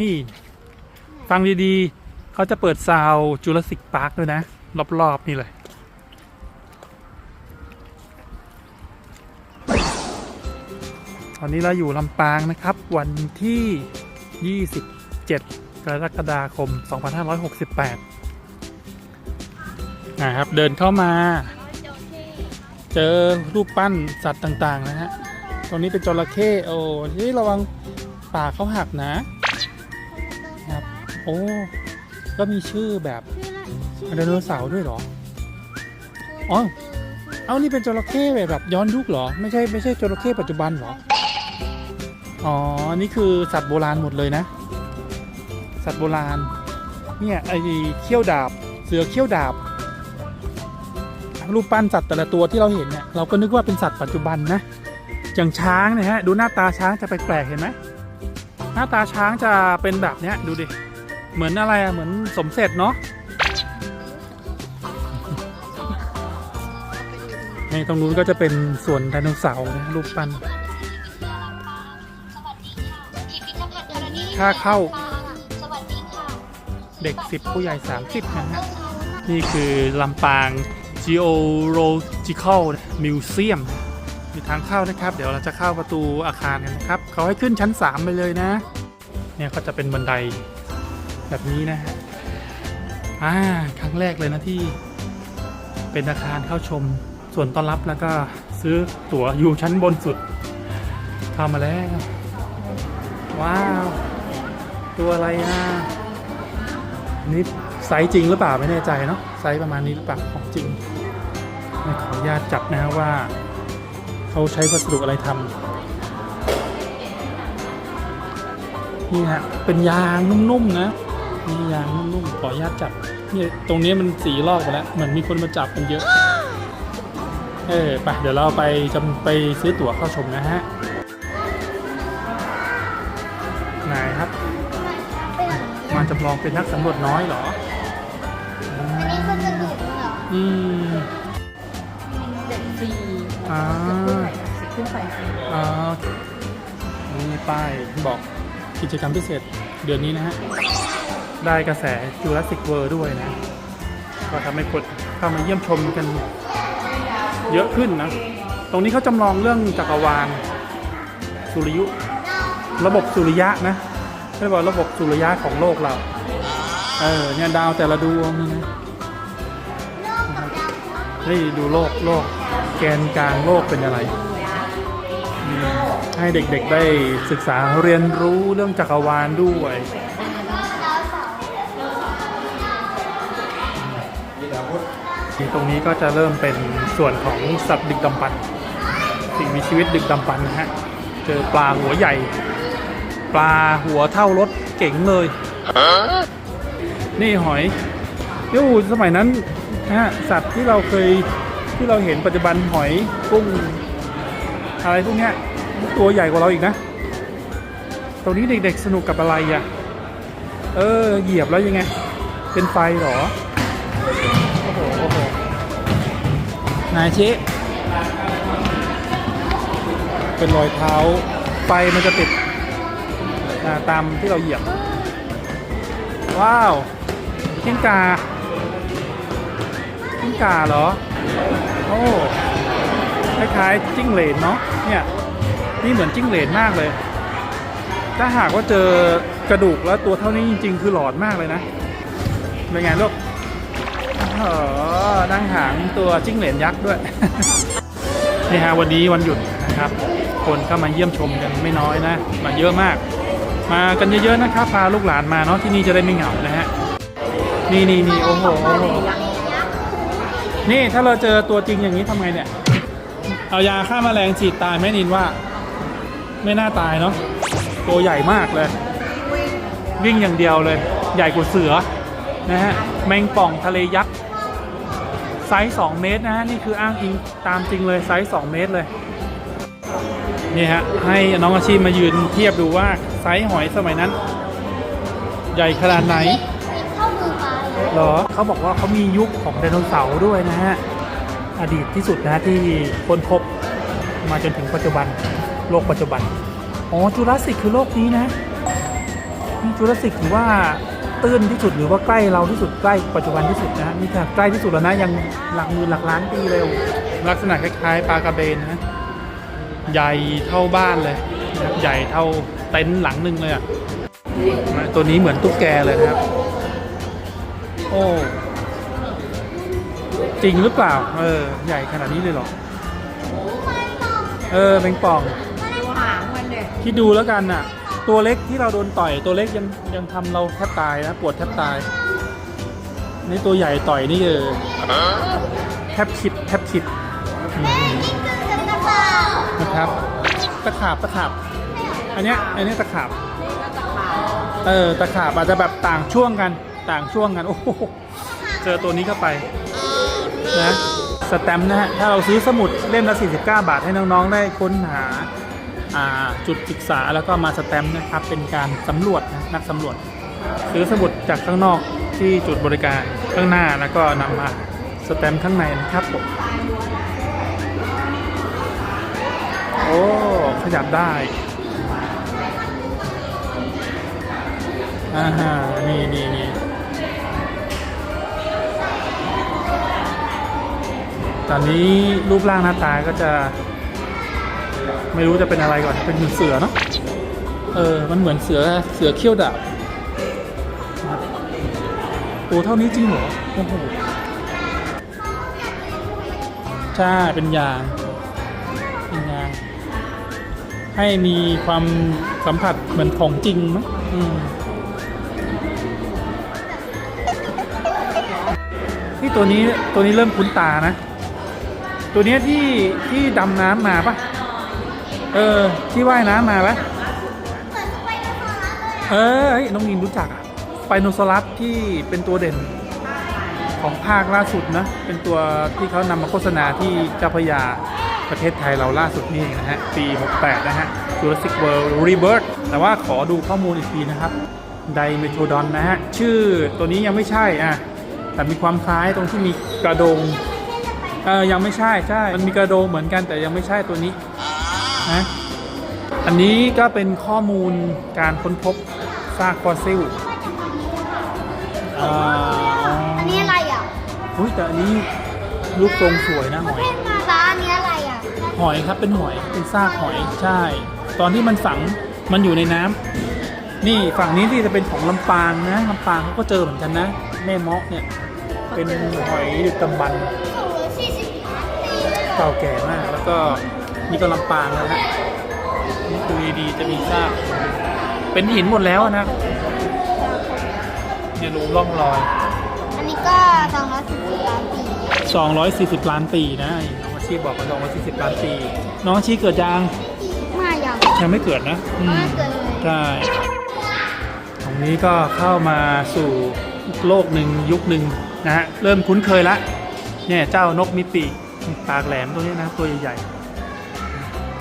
นี่ ฟังดีๆ เขาจะเปิดซาวจูราสสิกพาร์คด้วยนะ รอบ ๆ นี่เลยตอนนี้เราอยู่ลำปางนะครับ วันที่ 27 กรกฎาคม 2568 นะครับ เดินเข้ามา เจอรูปปั้นสัตว์ต่าง ๆ นะฮะ ตรงนี้เป็นจระเข้โอ้ที่ระวังปากเขาหักนะ โอ้ ก็มีชื่อแบบไดโนเสาร์ด้วยเหรอ อ๋อ เอ้านี่เป็นจระเข้แบบย้อนยุคเหรอ ไม่ใช่ไม่ใช่จระเข้ปัจจุบันเหรอ อ๋อ นี่คือสัตว์โบราณหมดเลยนะ สัตว์โบราณ เนี่ยไอ้เขี้ยวดาบ เสือเขี้ยวดาบ รูปปั้นสัตว์แต่ละตัวที่เราเห็นเนี่ย เราก็นึกว่าเป็นสัตว์ปัจจุบันนะ อย่างช้างเนี่ยฮะ ดูหน้าตาช้างจะแปลกๆเห็นไหมหน้าตาช้างจะเป็นแบบเนี้ยดูดิ เหมือนอะไรอะเหมือนสมเสร็จเนาะในตรงนู้นก็จะเป็นส่วนไดโนเสาร์นะรูปปั้นค่าเข้าเด็ก 10 ผู้ใหญ่ 30 นะฮะนี่คือลำปาง Geological Museum มีทางเข้านะครับ เดี๋ยวเราจะเข้าประตูอาคารกันนะครับ เขาให้ขึ้นชั้น 3 ไปเลยนะ เนี่ยก็จะเป็นบันได แบบนี้นะฮะอ่าครั้งแรกเลยนะที่เป็นอาคารเข้าชมส่วนต้อนรับแล้วก็ซื้อตั๋วอยู่ชั้นบนสุดเข้ามาแล้ว ว้าว ตัวอะไรอะนี่ไซส์จริงหรือเปล่าไม่แน่ใจเนาะไซส์ประมาณนี้หรือเปล่าของจริงขออนุญาตจับนะว่าเขาใช้วัสดุอะไรทำนี่ฮะเป็นยางนุ่มๆนะ นี่ยางนุ่มๆขออนุญาตจับนี่ตรงนี้มันสีลอกไปแล้วเหมือนมีคนมาจับกันเยอะ เออไปเดี๋ยวเราไปจะไปซื้อตั๋วเข้าชมนะฮะไหนครับมาจำลองเป็นนักสำรวจน้อยเหรออันนี้ก็จะดูดเหรออืมเด็กฟรีอ่าขึ้นไปฟรีอ่านี่ป้ายบอกกิจกรรมพิเศษเดือนนี้นะฮะ ได้กระแสจูราสสิกเวิร์ด้วยนะ ก็ทำให้คนเข้ามาเยี่ยมชมกันเยอะขึ้นนะ ตรงนี้เขาจำลองเรื่องจักรวาลสุริยุ ระบบสุริยะนะเรียกว่าระบบสุริยะของโลกเรา เออเนี่ยดาวแต่ละดวงนะนี่ดูโลกโลกแกนกลางโลกเป็นอะไร ให้เด็กๆได้ศึกษาเรียนรู้เรื่องจักรวาลด้วยีตรงนี้ก็จะเริ่มเป็นส่วนของสัตว์ดึกดำบรรพ์สิ่งมีชีวิตดึกดำบรรพ์นะฮะเจอปลาหัวใหญ่ ปลาหัวเท่ารถเก๋งเลย นี่หอยเดี๋ยวสมัยนั้นนะฮะสัตว์ที่เราเคยที่เราเห็นปัจจุบันหอยกุ้งอะไรพวกเนี้ยตัวใหญ่กว่าเราอีกนะ ตรงนี้เด็กๆสนุกกับอะไรอะ เออ เหยียบแล้วยังไง เป็นไฟหรอ นายชิเป็นรอยเท้าไฟมันจะติดตามที่เราเหยียบ ว้าวกิ้งกากิ้งกาเหรอ โอ้คล้ายๆจิ้งเหลนเนาะเนี่ยนี่เหมือนจิ้งเหลนมากเลย ถ้าหากว่าเจอกระดูกแล้วตัวเท่านี้จริง ๆ คือหลอดมากเลยนะเป็นไงลูก เออนั่งหางตัวจิ้งเหลนยักษ์ด้วย นี่ฮะวันนี้วันหยุดนะครับ คนเข้ามาเยี่ยมชมกันไม่น้อยนะ มาเยอะมาก มากันเยอะๆนะครับพาลูกหลานมาเนาะที่นี่จะได้ไม่เหงานะฮะนี่นี่นี่โอ้โหโอ้โหนี่ถ้าเราเจอตัวจริงอย่างนี้ทำไงเนี่ย เอายาฆ่าแมลงฉีดตายไหมนินว่า ไม่น่าตายเนาะตัวใหญ่มากเลย วิ่งอย่างเดียวเลย ใหญ่กว่าเสือนะฮะแมงป่องทะเลยักษ์ ไซส์ 2 เมตรนะฮะ นี่คืออ้างอิงตามจริงเลยไซส์ 2 เมตรเลย นี่ฮะ ให้น้องอาชีพมายืนเทียบดูว่าไซส์หอยสมัยนั้น ใหญ่ขนาดไหนเข้ามือปลาเลยเหรอเขาบอกว่าเขามียุคของไดโนเสาร์ด้วยนะฮะ อดีตที่สุดนะที่ค้นพบมาจนถึงปัจจุบันโลกปัจจุบัน อ๋อจูราสสิกคือโลกนี้นะนี่จูราสสิกถือว่า ตื้นที่สุดหรือว่าใกล้เราที่สุดใกล้ปัจจุบันที่สุดนะฮะนี่ค่ะใกล้ที่สุดแล้วนะยังหลักหมื่นหลักล้านปีเร็วลักษณะคล้ายๆปลากระเบนนะใหญ่เท่าบ้านเลยนะครับใหญ่เท่าเต็นท์หลังหนึ่งเลยอะตัวนี้เหมือนตุ๊กแกเลยนะครับ โอ้จริงหรือเปล่า เออ ใหญ่ขนาดนี้เลยเหรอ เออแมงป่อง ดูหางมันเด็กคิดดูแล้วกันน่ะ ตัวเล็กที่เราโดนต่อยตัวเล็กยังยังทำเราแทบตายนะปวดแทบตาย นี่ตัวใหญ่ต่อยนี่เออแทบคิดแทบคิดอืมนะครับตะขาบตะขาบ อันเนี้ยอันนี้ตะขาบเออตะขาบอาจจะแบบต่างช่วงกันต่างช่วงกันโอ้โหเจอตัวนี้เข้าไปนะสแตมป์นะฮะถ้าเราซื้อสมุดเล่มละ49 บาทให้น้องๆได้ค้นหา อ่าจุดศึกษาแล้วก็มาสแตมป์นะครับ เป็นการสำรวจนะนักสำรวจ ซื้อสมุดจากข้างนอกที่จุดบริการข้างหน้าแล้วก็นำมาสแตมป์ข้างในนะครับผมโอ้ขยับได้อ่าฮะนี่นี่นี่ตอนนี้รูปร่างหน้าตาก็จะ ไม่รู้จะเป็นอะไรก่อน เป็นเหมือนเสือเนาะ เออ มันเหมือนเสือ เสือเขี้ยวดาบตัวเท่านี้จริงเหรอ โอ้โห ใช่ เป็นยาง เป็นยาง ให้มีความสัมผัสเหมือนของจริงมั้งอืมนี่ตัวนี้ตัวนี้เริ่มคุ้นตานะ ตัวเนี้ยที่ที่ดำน้ำมาปะ เออ ที่ว่ายน้ำมาปะเออเฮ้ยน้องนินรู้จักอะสไปโนซอรัสที่เป็นตัวเด่นของภาคล่าสุดนะ เป็นตัวที่เขานำมาโฆษณาที่เจ้าพระยาประเทศไทยเราล่าสุดนี่เองนะฮะ ปี 68 นะฮะ Jurassic World Rebirth แต่ว่าขอดูข้อมูลอีกทีนะครับไดเมโทดอนนะฮะ ชื่อตัวนี้ยังไม่ใช่อะ แต่มีความคล้ายตรงที่มีกระโดง เออยังไม่ใช่ใช่ มันมีกระโดงเหมือนกันแต่ยังไม่ใช่ตัวนี้ นะอันนี้ก็เป็นข้อมูลการค้นพบซากฟอสซิลอ่าอันนี้อะไรอะอุ้ยแต่อันนี้รูปทรงสวยนะหอยตาอันนี้อะไรอะ หอยครับเป็นหอยเป็นซากหอยใช่ ตอนที่มันฝังมันอยู่ในน้ำนี่ฝั่งนี้ที่จะเป็นของลำปางนะลำปางเขาก็เจอเหมือนกันนะ แม่เมาะเนี่ย เป็นหอยดึกดำบรรพ์โอ้โหสี่สิบล้านปีเลยเหรอเก่าแก่มากแล้วก็ นี่ก็ลำปางแล้วฮะนี่ดูดีๆจะมีซากเป็นหินหมดแล้วนะเนี่ยดูร่องรอย อันนี้ก็สองร้อยสิบสี่ล้านปี240 ล้านปีนะน้องอาชีพบอกว่า240 ล้านปี น้องอาชีพเกิดยังมาอย่างยังไม่เกิดนะอืมไม่เกิดเลยใช่ตรงนี้ก็เข้ามาสู่โลกหนึ่งยุคหนึ่งนะฮะ เริ่มคุ้นเคยละ เนี่ยเจ้านกมิปีกปากแหลมตัวนี้นะ ตัวใหญ่ๆ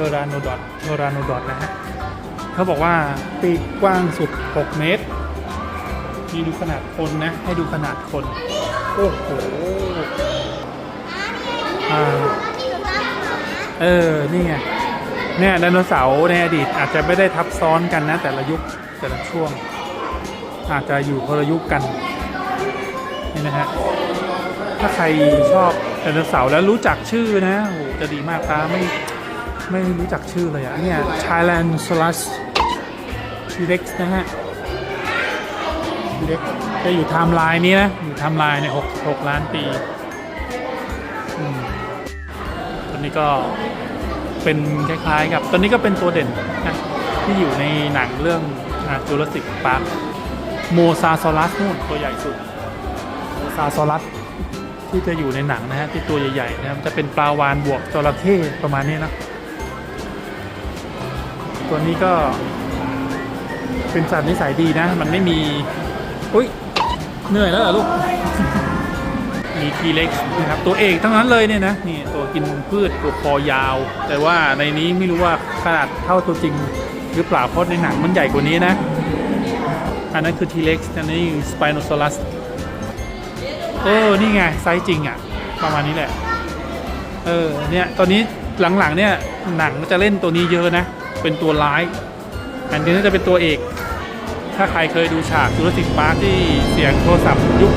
เทอราโนดอทเทอร์าโนดอทนะฮะเขาบอกว่าปีกกว้างสุด 6 เมตรนี่ดูขนาดคนนะ ให้ดูขนาดคน โอ้โหเออ นี่ไง เนี่ยไดโนเสาร์ในอดีตอาจจะไม่ได้ทับซ้อนกันนะ แต่ละยุคแต่ละช่วง อาจจะอยู่คนละยุคกันนี่นะฮะ ถ้าใครชอบไดโนเสาร์แล้วรู้จักชื่อนะโอ้โหจะดีมากตาไม่ ไม่รู้จักชื่อเลยอะเนี่ย Tyrannosaurus T-Rex นะฮะ T-Rex จะอยู่ไทม์ไลน์นี้นะ อยู่ไทม์ไลน์ในหกหกล้านปีอืมตัวนี้ก็เป็นคล้ายๆกับตัวนี้ก็เป็นตัวเด่นนะที่อยู่ในหนังเรื่องจูราสสิกปาร์คโมซาซอรัสนู่นตัวใหญ่สุดโมซาซอรัสที่จะอยู่ในหนังนะฮะที่ตัวใหญ่ๆนะครับจะเป็นปลาวานบวกจระเข้ประมาณนี้นะ ตัวนี้ก็ เป็นสัตว์นิสัยดีนะ มันไม่มี อุ้ยเหนื่อยแล้วเหรอลูก มีทีเล็กนะครับ ตัวเอกทั้งนั้นเลยเนี่ยนะ นี่ตัวกินพืชตัวคอยาว แต่ว่าในนี้ไม่รู้ว่าขนาดเท่าตัวจริงหรือเปล่าเพราะในหนังมันใหญ่กว่านี้นะ อันนั้นคือทีเล็กอันนี้สไปโนซอรัสเออ นี่ไง ไซส์จริงอะ ประมาณนี้แหละ เออ เนี่ย ตอนนี้หลังๆ เนี่ย หนังจะเล่นตัวนี้เยอะนะ เป็นตัวร้าย อันนี้น่าจะเป็นตัวเอก ถ้าใครเคยดูฉากจูราสิกพาร์คที่เสียงโทรศัพท์ยุค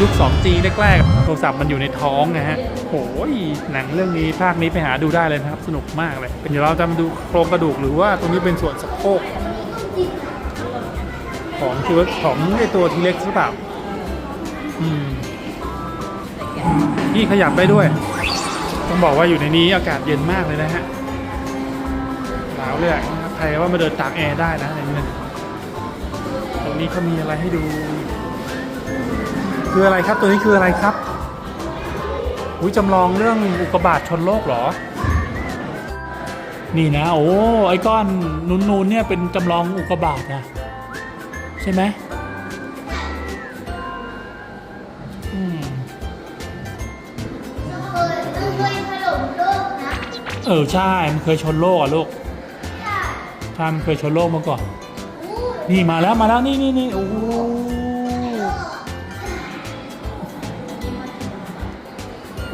ยุค 2G แรกๆ โทรศัพท์มันอยู่ในท้องนะฮะโอ้ยหนังเรื่องนี้ภาคนี้ไปหาดูได้เลยนะครับ สนุกมากเลย เดี๋ยวเราจะมาดูโครงกระดูกหรือว่าตรงนี้เป็นส่วนสะโพกของตัวของไอตัวทีเล็กหรือเปล่า อืมนี่ขยับได้ด้วย ต้องบอกว่าอยู่ในนี้อากาศเย็นมากเลยนะฮะาวเลยอะนะครับใครว่ามาเดินตากแอร์ได้นะอย่างนี้นะตรงนี้เขามีอะไรให้ดู คืออะไรครับ ตัวนี้คืออะไรครับอุ้ยจำลองเรื่องอุกกาบาตชนโลกเหรอ นี่นะ โอ้ไอ้ก้อนนูนๆเนี่ยเป็นจำลองอุกกาบาตนะใช่ไหมอืมเคยเคยถล่มโลกนะเออ ใช่ มันเคยชนโลกอะ ลูก ใช่มันเคยชนโลกมาก่อน นี่มาแล้วมาแล้วนี่นี่นี่โอ้โห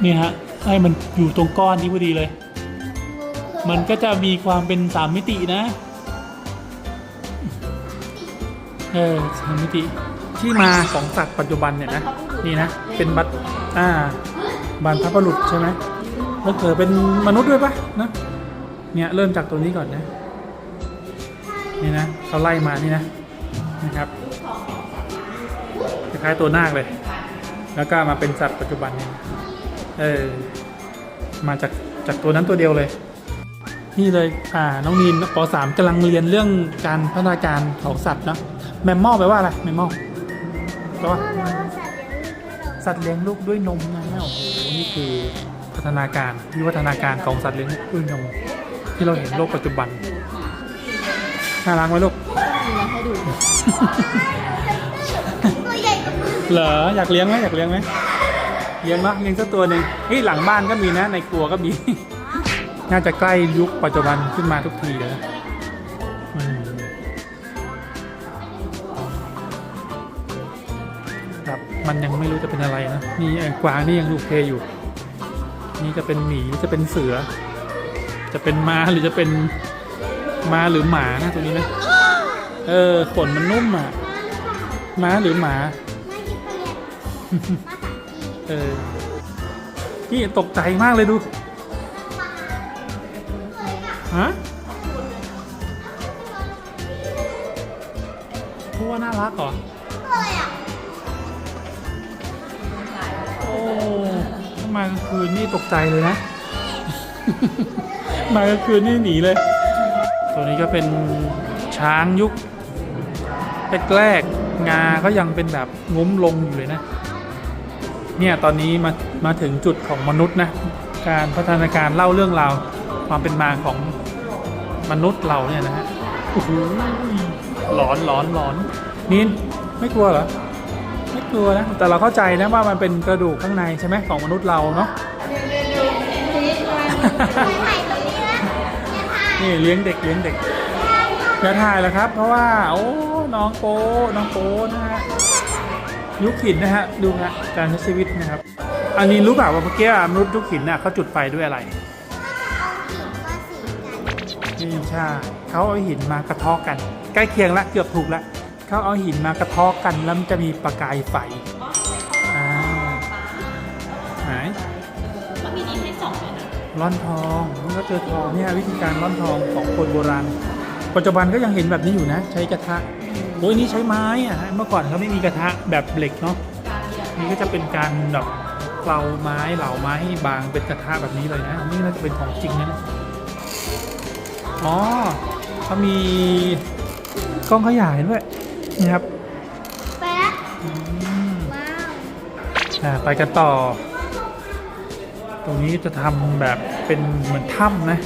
นี่ฮะให้มันอยู่ตรงก้อนนี้พอดีเลย มันก็จะมีความเป็นสามมิตินะ เออสามมิติที่มาของสัตว์ปัจจุบันเนี่ยนะนี่นะเป็นบัตอ่าบรรพบุรุษใช่ไหมแล้วเกิดเป็นมนุษย์ด้วยปะนะเนี่ยเริ่มจากตัวนี้ก่อนนะ นี่นะเขาไล่มานี่นะนะครับคล้ายๆตัวนาคเลย แล้วก็มาเป็นสัตว์ปัจจุบันเนี่ยเออมาจากจากตัวนั้นตัวเดียวเลย นี่เลยอ่าน้องนีนป .3 กำลังเรียนเรื่องการพัฒนาการของสัตว์เนอะแมมมอลแปลว่าอะไรแมมมอลแปลว่าสัตว์เลี้ยงลูกด้วยนมสัตว์เลี้ยงลูกด้วยนมนะโอ้โหนี่คือพัฒนาการวิวัฒนาการของสัตว์เลี้ยงลูกด้วยนมที่เราเห็นโลกปัจจุบัน น่ารักไหมลูกให้ดูตัวใหญ่กว่ามือเหรออยากเลี้ยงไหมอยากเลี้ยงไหมเลี้ยงเนาะเลี้ยงสักตัวหนึ่งเฮ้ยหลังบ้านก็มีนะ ในครัวก็มี น่าจะใกล้ยุคปัจจุบันขึ้นมาทุกทีเลยนะอืมครับมันยังไม่รู้จะเป็นอะไรนะนี่ไอ้กวางนี่ยังลูกเพอยู่ นี่จะเป็นหมีจะเป็นเสือ จะเป็นม้าหรือจะเป็น ม้าหรือหมานะตัวนี้นะเออขนมันนุ่มอะม้าหรือหมาไม่กินไปเลยมาสักทีเออนี่ตกใจมากเลยดูฮะพูดว่าน่ารักเหรอเลยอะโอ้ถ้ามากลางคืนนี่ตกใจเลยนะ มากลางคืนนี่หนีเลย ตัวนี้ก็เป็นช้างยุคแรกๆงาก็ยังเป็นแบบงุ้มลงอยู่เลยนะ เนี่ยตอนนี้มามาถึงจุดของมนุษย์นะ การพัฒนาการเล่าเรื่องราวความเป็นมาของมนุษย์เราเนี่ยนะฮะโอ้โหหลอนหลอนหลอนนินไม่กลัวเหรอไม่กลัวนะแต่เราเข้าใจนะว่ามันเป็นกระดูกข้างในใช่ไหมของมนุษย์เราเนาะถ่ายตรง นี่เลี้ยงเด็กเลี้ยงเด็กอย่าถ่ายแล้วครับ เพราะว่าโอ้น้องโป้น้องโป้นะฮะยุคหินนะฮะดูนะการใช้ชีวิตนะครับ อันนี้รู้เปล่าว่าเมื่อกี้มนุษย์ยุคหินน่ะเขาจุดไฟด้วยอะไรนี่ใช่เขาเอาหินมากระทาะกัน ใกล้เคียงละเกือบถูกละเขาเอาหินมากระทาะกันแล้วมันจะมีประกายไฟ ร่อนทองมันก็เจอทองเนี่ยวิธีการร่อนทองของคนโบราณ ปัจจุบันก็ยังเห็นแบบนี้อยู่นะ ใช้กระทะโอ้ยนี่ใช้ไม้อะฮะเมื่อก่อนเขาไม่มีกระทะแบบเหล็กเนาะนี่ก็จะเป็นการแบบเกลาไม้เหลาไม้ให้บางเป็นกระทะแบบนี้เลยนะนี่น่าจะเป็นของจริงนะเนี่ยอ๋อเขามีกล้องขยายด้วยนี่ครับไปละอืมว้าวอ่าไปกันต่อ ตรงนี้จะทำแบบเป็นเหมือนถ้ำนะ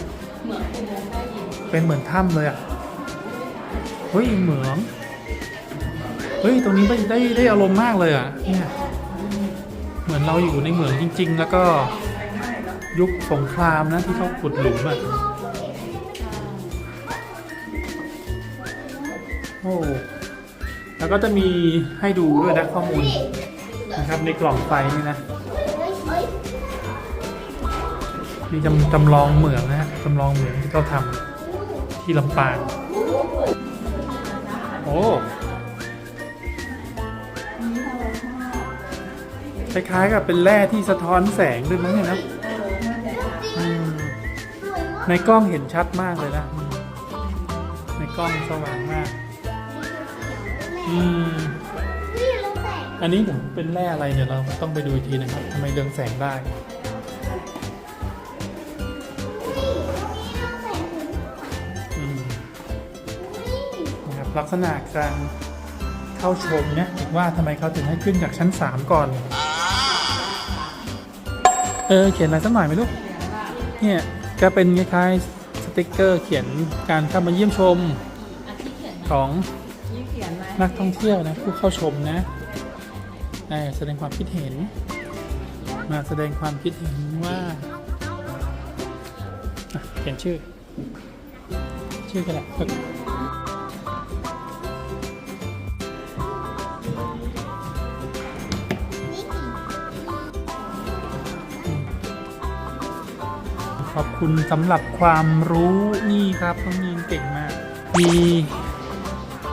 เป็นเหมือนถ้ำเลยอะ เฮ้ยเหมือง เฮ้ยตรงนี้ได้ได้ได้อารมณ์มากเลยอะ เนี่ย เหมือนเราอยู่ในเหมืองจริง ๆ แล้วก็ยุคสงครามนะที่เขาขุดหลุมอะ โอ้ แล้วก็จะมีให้ดูด้วยนะข้อมูลนะครับในกล่องไฟนี่นะ มีจำจำลองเหมืองนะฮะจำลองเหมืองที่เขาทำที่ลำปาง โอ้คล้ายๆกับเป็นแร่ที่สะท้อนแสงด้วยมั้งเนี่ยนะในกล้องเห็นชัดมากเลยนะ ในกล้องสว่างมากอืมนี่เราแสงอันนี้เป็นแร่อะไรเนี่ยเราต้องไปดูอีกทีนะครับทำไมเรืองแสงได้ ลักษณะการเข้าชมเนี่ยว่าทำไมเขาถึงให้ขึ้นจากชั้น 3 ก่อน เออ เขียนอะไรสักหน่อยไหมลูก เนี่ยก็เป็นคล้ายๆสติกเกอร์เขียนการเข้ามาเยี่ยมชมของนักท่องเที่ยวนะผู้เข้าชมนะแสดงความคิดเห็น มาแสดงความคิดเห็นว่าเขียนชื่อ ชื่อกันแหละ อบคุณสำหรับความรู้นี่ครับน้องนีนเก่งมาก มี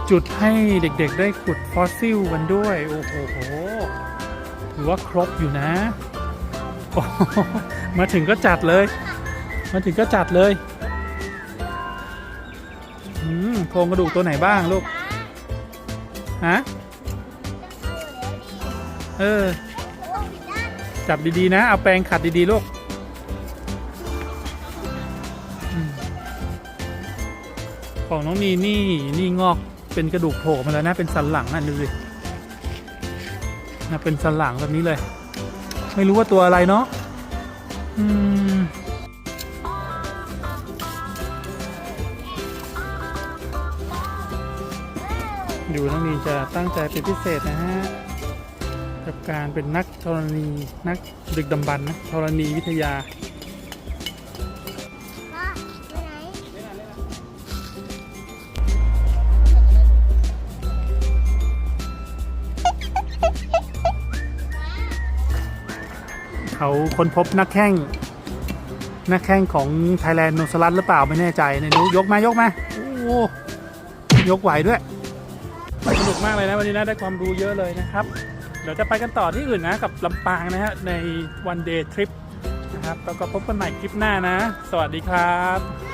จุดให้เด็กๆได้ขุดฟอสซิลกันด้วย โอ้โหถือว่าครบอยู่นะ มาถึงก็จัดเลย มาถึงก็จัดเลยอืมโครงกระดูกตัวไหนบ้างลูก ฮะ เออ จับดีๆนะ เอาแปรงขัดดีๆลูก ของน้องนีนี่นี่งอกเป็นกระดูกโผล่มาแล้วนะเป็นสันหลังอะดูสินะเป็นสันหลังแบบนี้เลย ไม่รู้ว่าตัวอะไรเนาะอืมดูน้องนีจะตั้งใจเป็นพิเศษนะฮะกับการเป็นนักธรณีนักดึกดำบรรพ์นะธรณีวิทยา เขาค้นพบนักแข่งนักแข่งของไทยแลนด์โนสลัดหรือเปล่าไม่แน่ใจในนู้ยกมายกมาโอ้ยกไหวด้วยสนุกมากเลยนะวันนี้นะได้ความรู้เยอะเลยนะครับ เดี๋ยวจะไปกันต่อที่อื่นนะกับลำปางนะฮะในวันเดย์ทริปนะครับแล้วก็พบกันใหม่คลิปหน้านะ สวัสดีครับ